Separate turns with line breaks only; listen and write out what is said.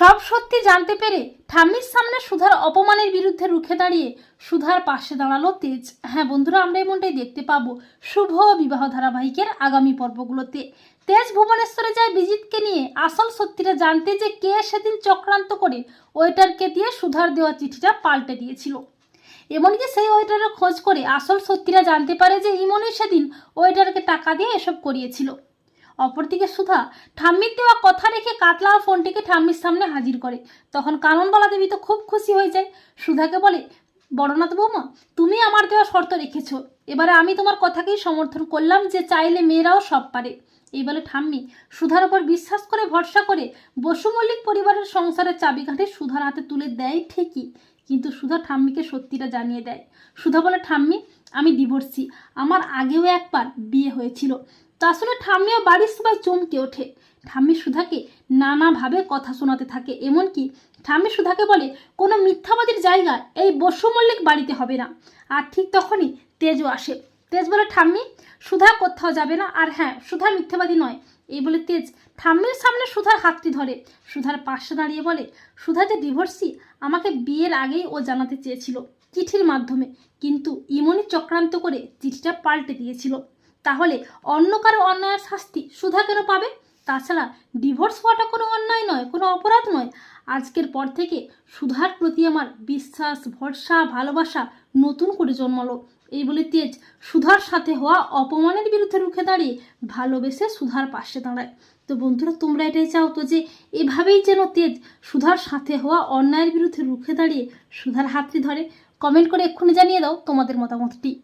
সব সত্যি জানতে পেরে ঠাম্মির সামনে সুধার অপমানের বিরুদ্ধে রুখে দাঁড়িয়ে সুধার পাশে দাঁড়াল তেজ। হ্যাঁ বন্ধুরা, আমরা এমনটাই দেখতে পাবো শুভ বিবাহ ধারাবাহিকের আগামী পর্বগুলোতে। তেজ ভুবনেশ্বরে যায় বিজিতকে নিয়ে আসল সত্যিটা জানতে যে কে সেদিন চক্রান্ত করে ওয়েটারকে দিয়ে সুধার দেওয়া চিঠিটা পাল্টে দিয়েছিল। এমনকি সেই ওয়েটারের খোঁজ করে আসল সত্যিটা জানতে পারে যে ইমনই সেদিন ওয়েটারকে টাকা দিয়ে এসব করিয়েছিল। অপরদিকে সুধা ঠাম্মির দেওয়া কথা রেখে কাতলা ফোনটিকে ঠাম্মির সামনে হাজির করে। তখন কাননবালা দেবী তো খুব খুশি হয়ে যায়। সুধাকে বলে, বড়নাথ বৌমা, তুমি আমার দেওয়া শর্ত রেখেছো। এবারে আমি তোমার কথাকেই সমর্থন করলাম যে চাইলে মেয়েরাও সব পারে। এই বলে ঠাম্মি সুধার ওপর বিশ্বাস করে ভরসা করে বসু মল্লিক পরিবারের সংসারের চাবিকাঠি সুধার হাতে তুলে দেয় ঠিকই। কিন্তু সুধা ঠাম্মিকে সত্যিটা জানিয়ে দেয়। সুধা বলে, ঠাম্মি, আমি ডিভোর্সি আমার আগেও একবার বিয়ে হয়েছিল। তা শুনে ঠাম্মিও বাড়ির সবাই চমকে ওঠে। ঠাম্মি সুধাকে নানাভাবে কথা শোনাতে থাকে, এমনকি ঠাম্মি সুধাকে বলে, কোনো মিথ্যাবাদীর জায়গা এই বসু মল্লিক বাড়িতে হবে না। আর ঠিক তখনই তেজও আসে। তেজ বলে, ঠাম্মি, সুধা কোথাও যাবে না। আর হ্যাঁ সুধা মিথ্যাবাদী নয়। এই বলে তেজ ঠাম্মির সামনে সুধার হাতটি ধরে। সুধার পাশে দাঁড়িয়ে বলে, সুধা যে ডিভোর্সি আমাকে বিয়ের আগেই ও জানাতে চেয়েছিল চিঠির মাধ্যমে। কিন্তু ইমনি চক্রান্ত করে চিঠিটা পাল্টে দিয়েছিল। তাহলে অন্য কারও অন্যায়ের শাস্তি সুধা কেন পাবে? তাছাড়া ডিভোর্স হওয়াটা কোনো অন্যায় নয়, কোনো অপরাধ নয়। আজকের পর থেকে সুধার প্রতি আমার বিশ্বাস, ভরসা, ভালোবাসা নতুন করে জন্মালো। এই বলে তেজ সুধার সাথে হওয়া অপমানের বিরুদ্ধে রুখে দাঁড়িয়ে ভালোবেসে সুধার পাশে দাঁড়ায়। তো বন্ধুরা, তোমরা এটাই চাও তো যে এভাবেই যেন তেজ সুধার সাথে হওয়া অন্যায়ের বিরুদ্ধে রুখে দাঁড়িয়ে সুধার হাতটি ধরে। কমেন্ট করে এক্ষুনি জানিয়ে দাও তোমাদের মতামতটি।